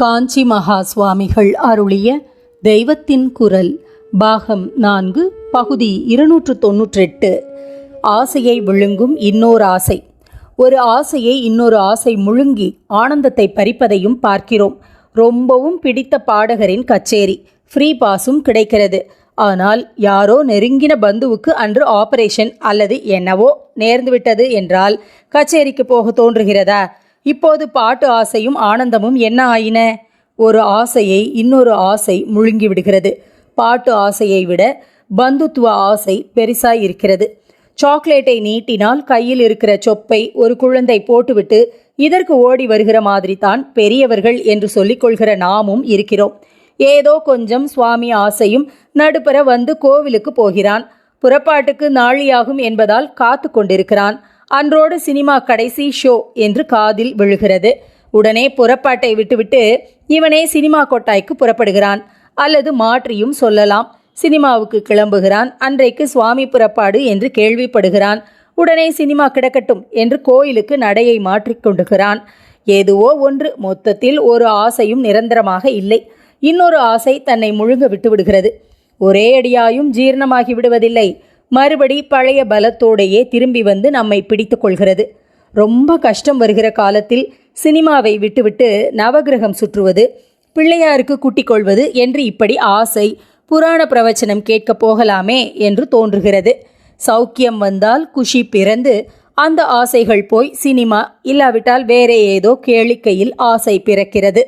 காஞ்சி மகா சுவாமிகள் அருளிய தெய்வத்தின் குரல் பாகம் நான்கு பகுதி இருநூற்று தொன்னூற்றெட்டு ஆசையை விழுங்கும் இன்னொரு ஆசை. ஒரு ஆசையை இன்னொரு ஆசை முழுங்கி ஆனந்தத்தை பறிப்பதையும் பார்க்கிறோம். ரொம்பவும் பிடித்த பாடகரின் கச்சேரி ஃப்ரீ பாஸும் கிடைக்கிறது. ஆனால் யாரோ நெருங்கின பந்துவுக்கு அன்று ஆபரேஷன் அல்லது என்னவோ நேர்ந்துவிட்டது என்றால் கச்சேரிக்கு போக தோன்றுகிறதா? இப்போது பாட்டு ஆசையும் ஆனந்தமும் என்ன ஆயின? ஒரு ஆசையை இன்னொரு ஆசை முழுங்கி விடுகிறது. பாட்டு ஆசையை விட பந்துத்துவ ஆசை பெரிசாய் இருக்கிறது. சாக்லேட்டை நீட்டினால் கையில் இருக்கிற சொப்பை ஒரு குழந்தை போட்டுவிட்டு இதற்கு ஓடி வருகிற மாதிரி தான் பெரியவர்கள் என்று சொல்லிக்கொள்கிற நாமும் இருக்கிறோம். ஏதோ கொஞ்சம் சுவாமி ஆசையும் நடுப்பர வந்து கோவிலுக்கு போகிறான். புறப்பாட்டுக்கு நாழியாகும் என்பதால் காத்து கொண்டிருக்கிறான். அன்றோடு சினிமா கடைசி ஷோ என்று காதில் விழுகிறது. உடனே புறப்பாட்டை விட்டுவிட்டு இவனே சினிமா கொட்டாய்க்கு புறப்படுகிறான். அல்லது மாற்றியும் சொல்லலாம். சினிமாவுக்கு கிளம்புகிறான். அன்றைக்கு சுவாமி புறப்பாடு என்று கேள்விப்படுகிறான். உடனே சினிமா கிடக்கட்டும் என்று கோயிலுக்கு நடையை மாற்றிக்கொண்டுகிறான் ஏதுவோ ஒன்று. மொத்தத்தில் ஒரு ஆசையும் நிரந்தரமாக இல்லை. இன்னொரு ஆசை தன்னை முழுங்க விட்டு விடுகிறது ஒரே அடியாயும் ஜீரணமாகி விடுவதில்லை. மறுபடி பழைய பலத்தோடையே திரும்பி வந்து நம்மை பிடித்து கொள்கிறது. ரொம்ப கஷ்டம் வருகிற காலத்தில் சினிமாவை விட்டுவிட்டு நவகிரகம் சுற்றுவது பிள்ளையாருக்கு குட்டி கொள்வது என்று இப்படி ஆசை புராண பிரவச்சனம் கேட்க போகலாமே என்று தோன்றுகிறது. சௌக்கியம் வந்தால் குஷி பிறந்து அந்த ஆசைகள் போய் சினிமா இல்லாவிட்டால் வேறே ஏதோ கேளிக்கையில் ஆசை பிறக்கிறது.